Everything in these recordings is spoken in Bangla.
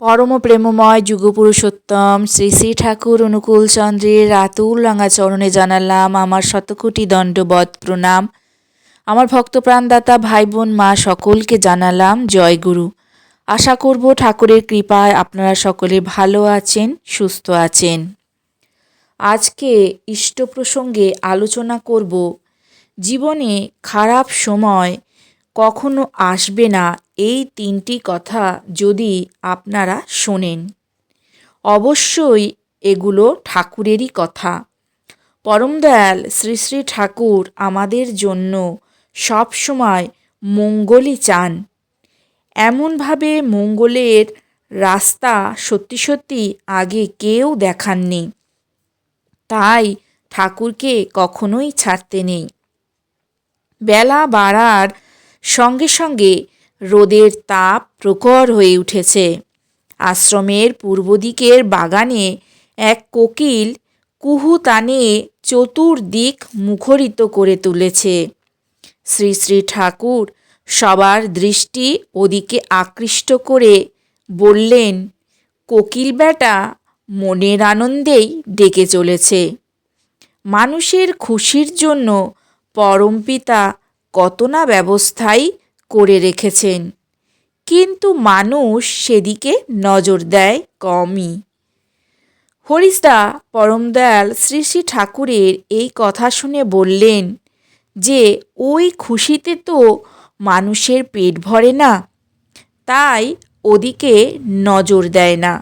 পরম প্রেমময় যুগপুরুষোত্তম শ্রী শ্রী ঠাকুর অনুকূল চন্দ্রের রাতুল রাঙা চরণে জানালাম আমার শতকোটি দণ্ডবধ প্রণাম। আমার ভক্তপ্রাণদাতা ভাই বোন মা সকলকে জানালাম জয় গুরু। আশা করব ঠাকুরের কৃপায় আপনারা সকলে ভালো আছেন, সুস্থ আছেন। আজকে ইষ্ট প্রসঙ্গে আলোচনা করব, জীবনে খারাপ সময় কখনো আসবে না এই তিনটি কথা যদি আপনারা শোনেন। অবশ্যই এগুলো ঠাকুরেরই কথা। পরম দয়াল শ্রী শ্রী ঠাকুর আমাদের জন্য সব সময় মঙ্গলই চান। এমনভাবে মঙ্গলের রাস্তা সত্যি সত্যি আগে কেউ দেখাননি। তাই ঠাকুরকে কখনোই ছাড়তে নেই। বেলা বাড়ার সঙ্গে সঙ্গে রোদের তাপ প্রখর হয়ে উঠেছে। আশ্রমের পূর্ব দিকের বাগানে এক কোকিল কুহু তানে চতুর্দিক মুখরিত করে তুলেছে। শ্রী শ্রী ঠাকুর সবার দৃষ্টি ওদিকে আকৃষ্ট করে বললেন, কোকিল বেটা মনের আনন্দেই ডেকে চলেছে। মানুষের খুশির জন্য পরমপিতা কত না ব্যবস্থাই করে রেখেছেন। কিন্তু মানুষ সেদিকে নজর দেয় কমই। হরিশদা পরমদয়াল শ্রী শ্রী ঠাকুরের এই কথা শুনে বললেন যে, ওই খুশিতে তো মানুষের পেট ভরে না, তাই ওদিকে নজর দেয় না।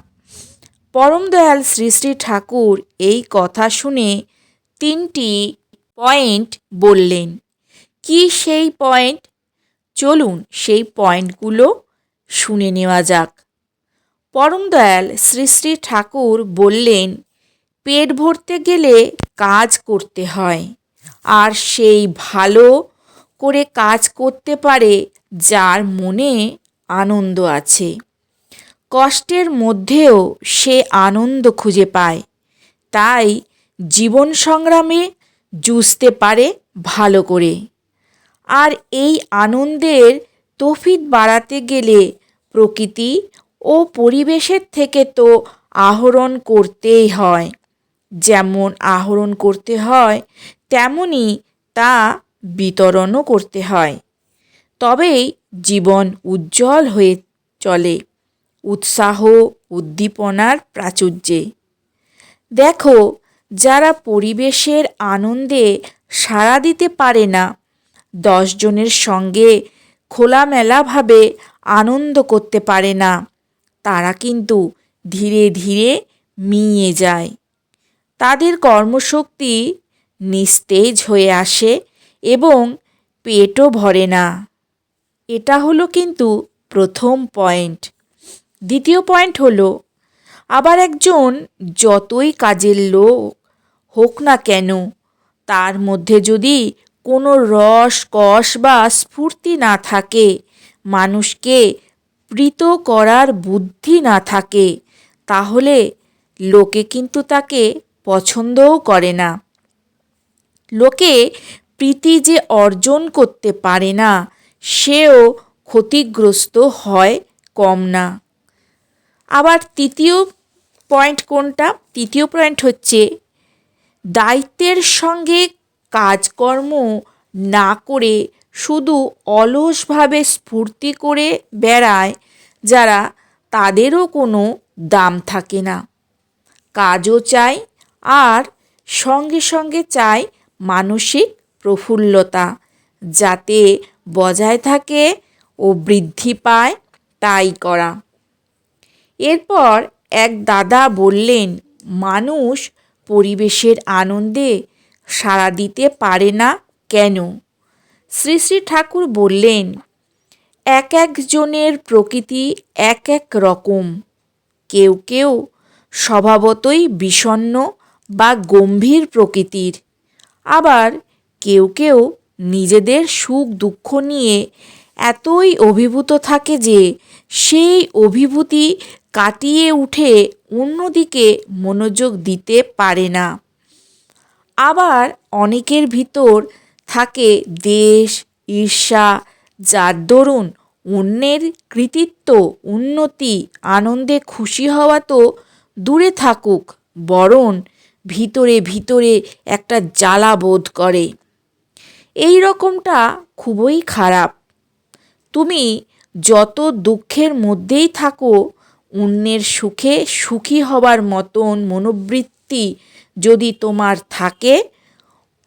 পরমদয়াল শ্রী শ্রী ঠাকুর এই কথা শুনে তিনটি পয়েন্ট বললেন। কি সেই পয়েন্ট? চলুন সেই পয়েন্টগুলো শুনে নেওয়া যাক। পরম দয়াল শ্রী শ্রী ঠাকুর বললেন, পেট ভরতে গেলে কাজ করতে হয়, আর সেই ভালো করে কাজ করতে পারে যার মনে আনন্দ আছে। কষ্টের মধ্যেও সে আনন্দ খুঁজে পায়, তাই জীবন সংগ্রামে জুঝতে পারে ভালো করে। আর এই আনন্দের তফিত বাড়াতে গেলে প্রকৃতি ও পরিবেশের থেকে তো আহরণ করতেই হয়। যেমন আহরণ করতে হয় তেমনই তা বিতরণও করতে হয়। তবেই জীবন উজ্জ্বল হয়ে চলে, উৎসাহ, উদ্দীপনার প্রাচুর্যে। দেখো, যারা পরিবেশের আনন্দে সাড়া দিতে পারে না দশজনের সঙ্গে খোলামেলাভাবে আনন্দ করতে পারে না। তারা কিন্তু ধীরে ধীরে মিয়ে যায়। তাদের কর্মশক্তি নিস্তেজ হয়ে আসে এবং পেটও ভরে না। এটা হলো কিন্তু প্রথম পয়েন্ট। দ্বিতীয় পয়েন্ট হলো, আবার একজন যতই কাজের লোক হোক না কেন, তার মধ্যে যদি কোনো রস, কষ বা স্ফূর্তি না থাকে। মানুষকে প্রীত করার বুদ্ধি না থাকে। তাহলে লোকে কিন্তু তাকে পছন্দও করে না। লোকে প্রীতি যে অর্জন করতে পারে না, সেও ক্ষতিগ্রস্ত হয় কম না। আবার তৃতীয় পয়েন্ট কোনটা? তৃতীয় পয়েন্ট হচ্ছে, দায়িত্বের সঙ্গে কাজকর্ম না করে শুধু অলসভাবে স্ফূর্তি করে বেড়ায় যারা তাদেরও কোনো দাম থাকে না। কাজও চাই আর সঙ্গে সঙ্গে চাই মানসিক প্রফুল্লতা যাতে বজায় থাকে ও বৃদ্ধি পায় তাই করা। এরপর এক দাদা বললেন, মানুষ পরিবেশের আনন্দে সাড়া দিতে পারে না কেন? শ্রী শ্রী ঠাকুর বললেন, এক একজনের প্রকৃতি এক এক রকম। কেউ কেউ স্বভাবতই বিষণ্ন বা গম্ভীর প্রকৃতির। আবার কেউ কেউ নিজেদের সুখ দুঃখ নিয়ে এতই অভিভূত থাকে যে সেই অভিভূতি কাটিয়ে উঠে অন্যদিকে মনোযোগ দিতে পারে না। আবার অনেকের ভিতর থাকে দেশ, ঈর্ষা, যার দরুন অন্যের কৃতিত্ব, উন্নতি, আনন্দে খুশি হওয়া তো দূরে থাকুক, বরং ভিতরে ভিতরে একটা জ্বালা বোধ করে। এই রকমটা খুবই খারাপ। তুমি যত দুঃখের মধ্যেই থাকো, অন্যের সুখে সুখী হবার মতন মনোবৃত্তি যদি তোমার থাকে,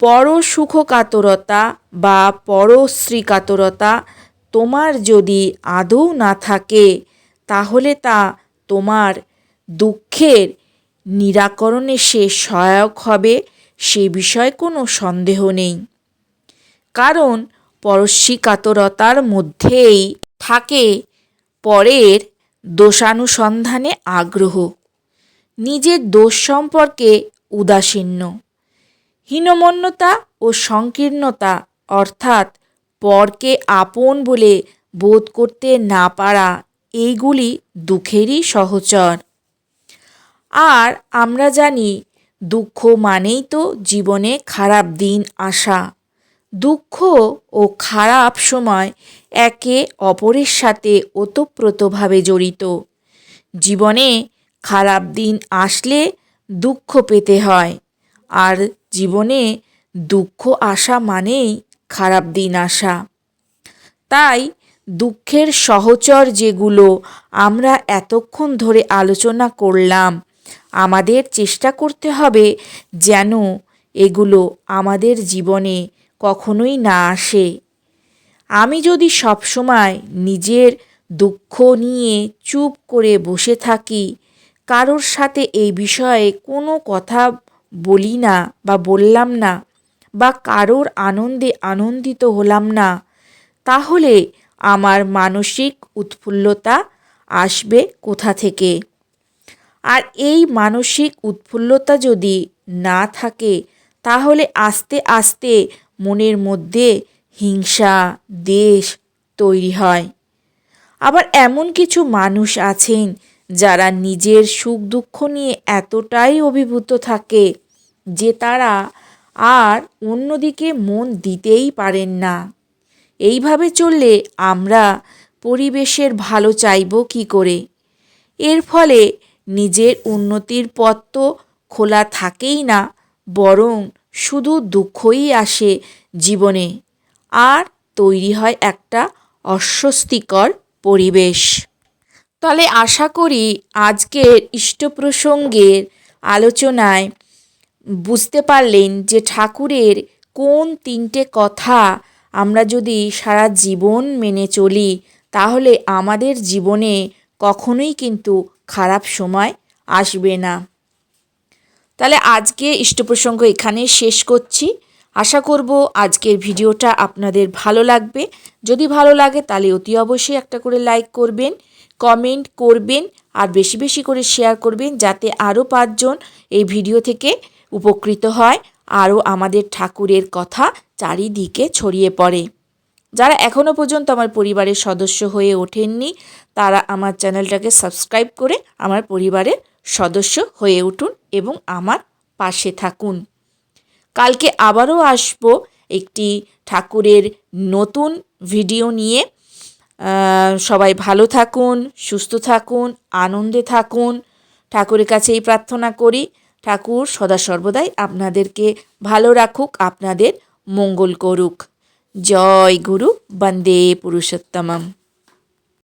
পরসুখকাতরতা বা পরশ্রীকাতরতা তোমার যদি আদৌ না থাকে, তাহলে তা তোমার দুঃখের নিরাকরণে সে সহায়ক হবে, সে বিষয়ে কোনো সন্দেহ নেই। কারণ পরশ্রীকাতরতার মধ্যেই থাকে পরের দোষানুসন্ধানে আগ্রহ। নিজের দোষ সম্পর্কে উদাসীন্য। হীনমন্যতা ও সংকীর্ণতা অর্থাৎ পরকে আপন বলে বোধ করতে না পারা, এইগুলি দুঃখেরই সহচর। আর আমরা জানি, দুঃখ মানেই তো জীবনে খারাপ দিন আসা। দুঃখ ও খারাপ সময় একে অপরের সাথে ওতপ্রোতভাবে জড়িত। জীবনে খারাপ দিন আসলে দুঃখ পেতে হয়। আর জীবনে দুঃখ আসা মানেই খারাপ দিন আসা। তাই দুঃখের সহচর যেগুলো আমরা এতক্ষণ ধরে আলোচনা করলাম, আমাদের চেষ্টা করতে হবে যেন এগুলো আমাদের জীবনে কখনোই না আসে। আমি যদি সবসময় নিজের দুঃখ নিয়ে চুপ করে বসে থাকি কারোর সাথে এই বিষয়ে কোনো কথা বলি না বা বললাম না বা কারোর আনন্দে আনন্দিত হলাম না, তাহলে আমার মানসিক উৎফুল্লতা আসবে কোথা থেকে? আর এই মানসিক উৎফুল্লতা যদি না থাকে, তাহলে আস্তে আস্তে মনের মধ্যে হিংসা, দেশ তৈরি হয়। আবার এমন কিছু মানুষ আছেন যারা নিজের সুখ দুঃখ নিয়ে এতটাই অভিভূত থাকে যে তারা আর অন্যদিকে মন দিতেই পারেন না। এইভাবে চললে আমরা পরিবেশের ভালো চাইব কি করে? এর ফলে নিজের উন্নতির পথ তো খোলা থাকেই না, বরং শুধু দুঃখই আসে জীবনে, আর তৈরি হয় একটা অস্বস্তিকর পরিবেশ। তাহলে আশা করি আজকের ইষ্ট প্রসঙ্গের আলোচনায় বুঝতে পারলেন যে ঠাকুরের কোন তিনটে কথা আমরা যদি সারা জীবন মেনে চলি, তাহলে আমাদের জীবনে কখনোই কিন্তু খারাপ সময় আসবে না। তাহলে আজকে ইষ্টপ্রসঙ্গ এখানে শেষ করছি। আশা করব আজকের ভিডিওটা আপনাদের ভালো লাগবে। যদি ভালো লাগে তাহলে অতি অবশ্যই একটা করে লাইক করবেন। কমেন্ট করবেন আর বেশি বেশি করে শেয়ার করবেন যাতে আরও পাঁচজন এই ভিডিও থেকে উপকৃত হয় আরও আমাদের ঠাকুরের কথা চারিদিকে ছড়িয়ে পড়ে। যারা এখনও পর্যন্ত আমার পরিবারের সদস্য হয়ে ওঠেননি, তারা আমার চ্যানেলটাকে সাবস্ক্রাইব করে আমার পরিবারের সদস্য হয়ে উঠুন এবং আমার পাশে থাকুন। কালকে আবারও আসব একটি ঠাকুরের নতুন ভিডিও নিয়ে। সবাই ভালো থাকুন, সুস্থ থাকুন, আনন্দে থাকুন। ঠাকুরের কাছে এই প্রার্থনা করি, ঠাকুর সদা সর্বদাই আপনাদেরকে ভালো রাখুক, আপনাদের মঙ্গল করুক। জয় গুরু, বন্দে পুরুষোত্তমম।